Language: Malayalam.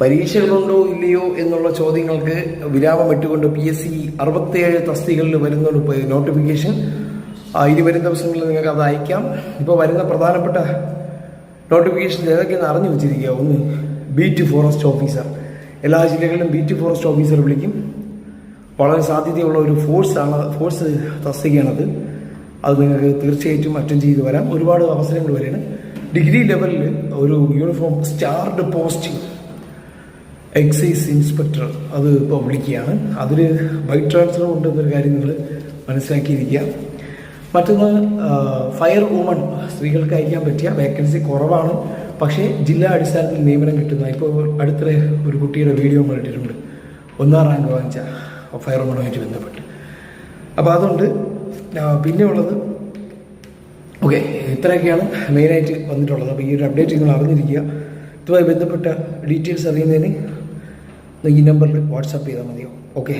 പരീക്ഷകളുണ്ടോ ഇല്ലയോ എന്നുള്ള ചോദ്യങ്ങൾക്ക് വിരാമം ഇട്ടുകൊണ്ട് പി എസ് സി അറുപത്തേഴ് തസ്തികളിൽ വരുന്ന നോട്ടിഫിക്കേഷൻ ഇനി വരുന്ന ദിവസങ്ങളിൽ നിങ്ങൾക്ക് അത് അയക്കാം. ഇപ്പോൾ വരുന്ന പ്രധാനപ്പെട്ട നോട്ടിഫിക്കേഷൻ ഏതൊക്കെയെന്ന് അറിഞ്ഞു വെച്ചിരിക്കുക. ഒന്ന് ബീറ്റ് ഫോറസ്റ്റ് ഓഫീസർ എല്ലാ ജില്ലകളിലും ബീറ്റ് ഫോറസ്റ്റ് ഓഫീസർ വിളിക്കും. വളരെ സാധ്യതയുള്ള ഒരു ഫോഴ്സ് ആണ് ഫോഴ്സ് തസ്തികയാണത്. അത് നിങ്ങൾക്ക് തീർച്ചയായിട്ടും അറ്റൻഡ് ചെയ്ത് വരാം. ഒരുപാട് അവസരങ്ങൾ വരെയാണ്. ഡിഗ്രി ലെവലിൽ ഒരു യൂണിഫോം സ്റ്റാർഡ് പോസ്റ്റിംഗ് എക്സൈസ് ഇൻസ്പെക്ടർ അത് ഇപ്പോൾ വിളിക്കുകയാണ്. അതിൽ ബൈക്ക് ട്രാൻസ്ഫർ ഉണ്ടെന്നൊരു കാര്യം നിങ്ങൾ മനസ്സിലാക്കിയിരിക്കുക. മറ്റൊന്ന് ഫയർ വുമൺ സ്ത്രീകൾക്ക് അയക്കാൻ പറ്റിയ വേക്കൻസി കുറവാണ്. പക്ഷേ ജില്ലാ അടിസ്ഥാനത്തിൽ നിയമനം കിട്ടുന്ന ഇപ്പോൾ അടുത്തിടെ ഒരു കുട്ടിയുടെ വീഡിയോ കണ്ടിട്ടുണ്ട്. ഒന്നാം റാങ്ക് വാങ്ങിച്ച ഫയർ വുമണുമായിട്ട് ബന്ധപ്പെട്ട്. അപ്പോൾ അതുകൊണ്ട് പിന്നെ ഉള്ളത് ഓക്കെ ഇത്രയൊക്കെയാണ് മെയിനായിട്ട് വന്നിട്ടുള്ളത്. അപ്പോൾ ഈ ഒരു അപ്ഡേറ്റ് നിങ്ങൾ അറിഞ്ഞിരിക്കുക. ഇതുമായി ബന്ധപ്പെട്ട ഡീറ്റെയിൽസ് അറിയുന്നതിന് ഈ നമ്പറിൽ വാട്സാപ്പ് ചെയ്താൽ മതിയോ ഓക്കെ